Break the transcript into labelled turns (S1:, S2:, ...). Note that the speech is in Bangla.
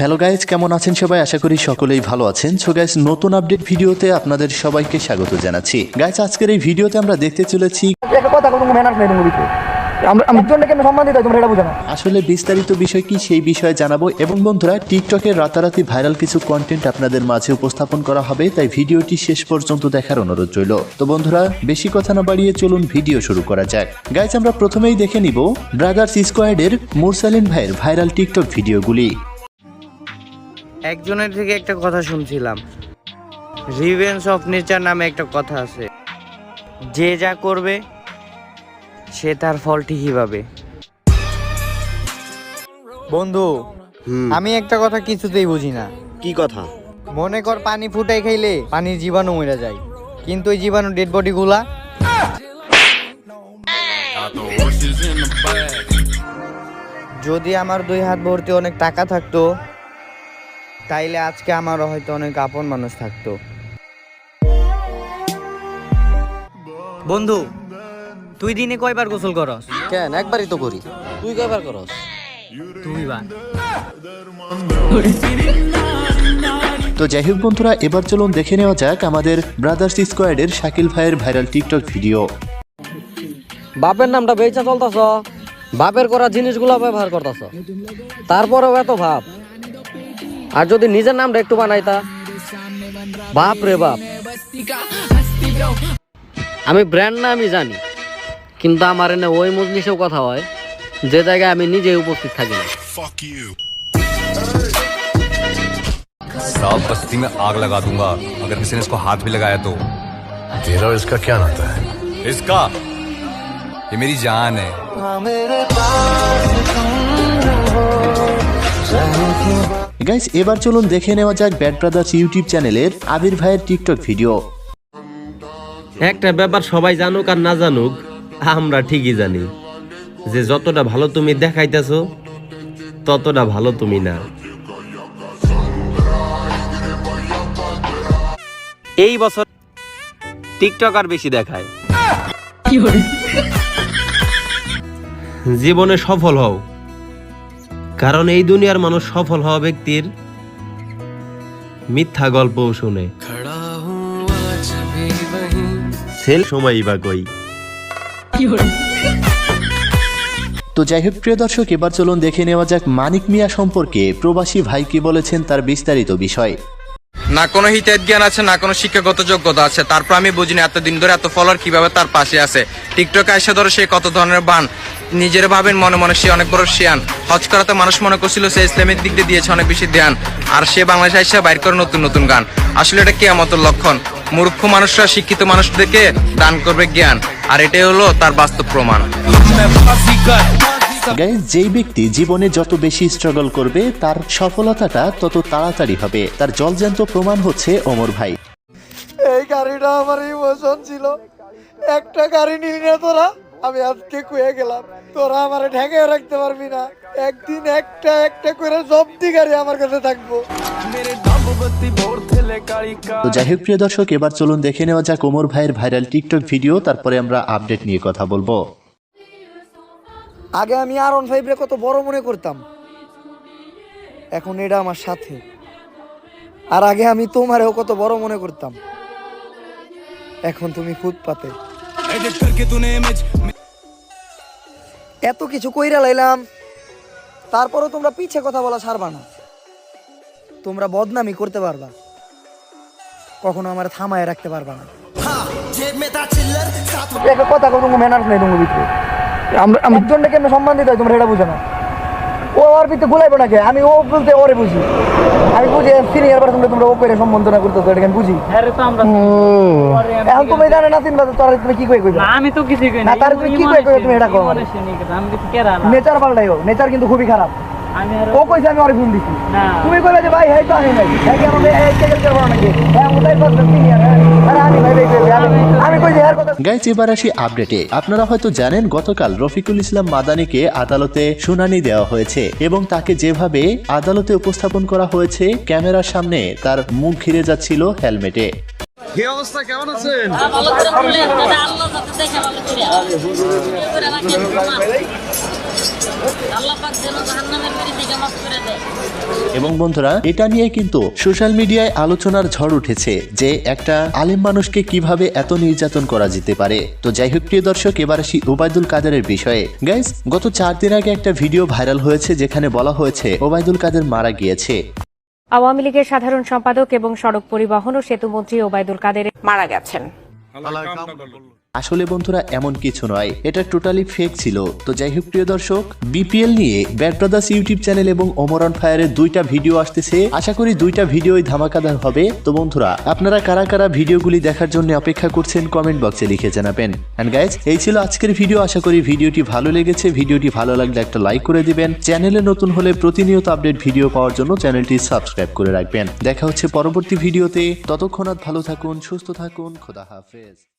S1: হ্যালো গাইজ কেমন আছেন সবাই আশা করি সকলেই ভালো আছেন সো গাইজ নতুন আপডেট ভিডিওতে আপনাদের সবাইকে স্বাগত জানাচ্ছি গাইজ আজকের এই ভিডিওতে আমরা দেখতে চলেছি আসলে বিস্তারিত বিষয় কি সেই বিষয়ে জানাবো এবং বন্ধুরা টিকটকের রাতারাতি ভাইরাল কিছু কন্টেন্ট আপনাদের মাঝে উপস্থাপন করা হবে তাই ভিডিওটি শেষ পর্যন্ত দেখার অনুরোধ রইল তো বন্ধুরা বেশি কথা না বাড়িয়ে চলুন ভিডিও শুরু করা যাক গাইজ আমরা প্রথমেই দেখে নিব ব্রাদার্স স্কোয়াডের মুরসালিন ভাইয়ের ভাইরাল টিকটক ভিডিওগুলি
S2: একজনের থেকে একটা কথা শুনছিলাম রিভেন্স অফ নেচার নামে একটা কথা আছে যে যা করবে সে তার ফল ঠিকই পাবে বন্ধু আমি একটা কথা কিছুতেই বুঝি না কি কথা মনে কর পানি ফুটাই খাইলে পানির জীবাণু মরে যায় কিন্তু এই জীবাণু ডেড বডি গুলা যদি আমার দুই হাত ভর্তি অনেক টাকা থাকতো তাইলে আজকে আমারও হয়তো অনেক আপন মানুষ থাকতো বন্ধু তুই দিনে কয়বার গোসল করস
S3: কেন একবারই তো করি
S2: তুই কয়বার করস
S4: তুই
S1: তো যাই হোক বন্ধুরা এবার চলুন দেখে নেওয়া যাক আমাদের ব্রাদার্স এর শাকিল ভাইয়ের ভাইরাল টিকটক ভিডিও
S2: বাপের নামটা বেচা চলতাছ বাপের করা জিনিসগুলো ব্যবহার করতাছ তারপরেও এত ভাব আর যদি নিজের নামটা একটু বানাইতা বাপ রে বাপ আমি ব্র্যান্ড নামই জানি কিন্তু আমার এনে ওই মজলিসেও কথা হয় যে জায়গায় আমি নিজে উপস্থিত থাকি না
S5: सब बस्ती में आग लगा दूंगा अगर किसी ने इसको हाथ भी लगाया तो
S6: तेरा और इसका क्या नाता है
S5: इसका ये मेरी जान है मेरे पास
S1: तुम हो গাইস এবার চলুন দেখে নেওয়া যাক ব্যাট ব্রাদার্স ইউটিউব চ্যানেলের আবির ভাইয়ের টিকটক ভিডিও
S7: একটা ব্যাপার সবাই জানুক আর না জানুক আমরা ঠিকই জানি যে যতটা ভালো তুমি দেখাইতেছো ততটা ভালো তুমি না
S2: এই বছর টিকটক আর বেশি দেখায়
S7: জীবনে সফল হও কারণ এই দুনিয়ার মানুষ সফল হওয়া ব্যক্তির মিথ্যা গল্প শুনে সেল সময়ই বা কই
S1: তো যাই হোক প্রিয় দর্শক এবার চলুন দেখে নেওয়া যাক মানিক মিয়া সম্পর্কে প্রবাসী ভাই কি বলেছেন তার বিস্তারিত বিষয়
S8: না কোনো হিতের জ্ঞান আছে না কোনো শিক্ষাগত যোগ্যতা আছে তারপর আমি বুঝিনি এতদিন ধরে এত ফলোয়ার কিভাবে তার পাশে আছে টিকটকে আসে ধরো সে কত ধরনের বান নিজেরা ভাবেন মনে মনে সে অনেক বড় শিয়ান হজ করাতে মানুষ মনে করছিল সে ইসলামের দিক দিয়ে দিয়েছে অনেক বেশি ধ্যান আর সে বাংলাদেশে এসে বাইর করে নতুন নতুন গান আসলে এটা কেয়ামতের লক্ষণ মূর্খ মানুষরা শিক্ষিত মানুষদেরকে দান করবে জ্ঞান আর এটাই হলো তার বাস্তব প্রমাণ
S1: যেই ব্যক্তি জীবনে যত বেশি স্ট্রাগল করবে তার সফলতাটা তত তাড়াতাড়ি হবে তার জলজ্যান্ত প্রমাণ হচ্ছে অমর ভাই
S9: এই গাড়িটা আমার ইমোশন ছিল একটা গাড়ি নিলি না তোরা আমি আজকে কুয়ে গেলাম তোরা আমার ঢেকে রাখতে পারবি না একদিন একটা একটা করে জব্দি গাড়ি আমার কাছে থাকবো
S1: তো যাই হোক প্রিয় দর্শক এবার চলুন দেখে নেওয়া যাক কোমর ভাইয়ের ভাইরাল টিকটক ভিডিও তারপরে আমরা আপডেট নিয়ে কথা বলবো
S10: আগে আমি আর অন ফাইভরে কত বড় মনে করতাম এখন এটা আমার সাথে আর আগে আমি তোমারেও কত বড় মনে করতাম এখন তুমি ফুটপাতে এত কিছু কইরা লাইলাম তারপরও তোমরা পিছে কথা বলা ছাড়বা না তোমরা বদনামি করতে পারবা কখনো আমার থামায় রাখতে পারবা না
S3: হ্যাঁ, কথা কথা মেনার নেই তোমার ভিতরে আমরা আমি কেমন সম্মান দিতে হয় তোমরা এটা বুঝে না ও ওর গুলাইবো নাকি আমি ও বলতে ওরে বুঝি আমি বুঝি সিনিয়র তোমরা সম্বন্ধ না করতেছো এটা বুঝি হ্যাঁ এখন তুমি জানো না চিনবা তোর তুমি কি কই কইবা আমি তো কই না তার তুমি কি কই কইবা তুমি এটা কও নেচার পাল্টাই হোক নেচার কিন্তু খুবই খারাপ ও কইছে আমি অরে ফোন দিছি তুমি কইলে যে ভাই হেই তো আমি নাই হ্যাঁ কি আমাকে এই চেক করতে নাকি হ্যাঁ ওটাই পারছো
S1: সিনিয়র হ্যাঁ গাইজ এবার আসি আপডেটে আপনারা হয়তো জানেন গতকাল রফিকুল ইসলাম মাদানিকে আদালতে শুনানি দেওয়া হয়েছে এবং তাকে যেভাবে আদালতে উপস্থাপন করা হয়েছে ক্যামেরার সামনে তার মুখ ঘিরে যাচ্ছিল হেলমেটে অবস্থা কেমন আছেন এবং বন্ধুরা এটা নিয়ে কিন্তু সোশ্যাল মিডিয়ায় আলোচনার ঝড় উঠেছে যে একটা আলেম মানুষকে কিভাবে এত নির্যাতন করা যেতে পারে তো যাই হোক প্রিয় দর্শক এবার আসি ওবায়দুল কাদেরের বিষয়ে গাইজ গত চার দিন আগে একটা ভিডিও ভাইরাল হয়েছে যেখানে বলা হয়েছে ওবায়দুল কাদের মারা গিয়েছে
S11: আওয়ামী লীগের সাধারণ সম্পাদক এবং সড়ক পরিবহন ও সেতুমন্ত্রী ওবায়দুল কাদের মারা গেছেন
S1: আসলে বন্ধুরা এমন কিছু নয় এটা টোটালি ফেক ছিল তো যাই হোক প্রিয় দর্শক বিপিএল নিয়ে ব্যাট ব্রাদার্স ইউটিউব চ্যানেল এবং অমরন ফায়ারের দুইটা ভিডিও আসতেছে আশা করি দুইটা ভিডিওই ধামাকাদার হবে তো বন্ধুরা আপনারা কারা কারা ভিডিওগুলি দেখার জন্য অপেক্ষা করছেন কমেন্ট বক্সে লিখে জানাবেন অ্যান্ড গাইজ এই ছিল আজকের ভিডিও আশা করি ভিডিওটি ভালো লেগেছে ভিডিওটি ভালো লাগলে একটা লাইক করে দিবেন চ্যানেলে নতুন হলে প্রতিনিয়ত আপডেট ভিডিও পাওয়ার জন্য চ্যানেলটি সাবস্ক্রাইব করে রাখবেন দেখা হচ্ছে পরবর্তী ভিডিওতে ততক্ষণাৎ ভালো থাকুন সুস্থ থাকুন খোদা হাফেজ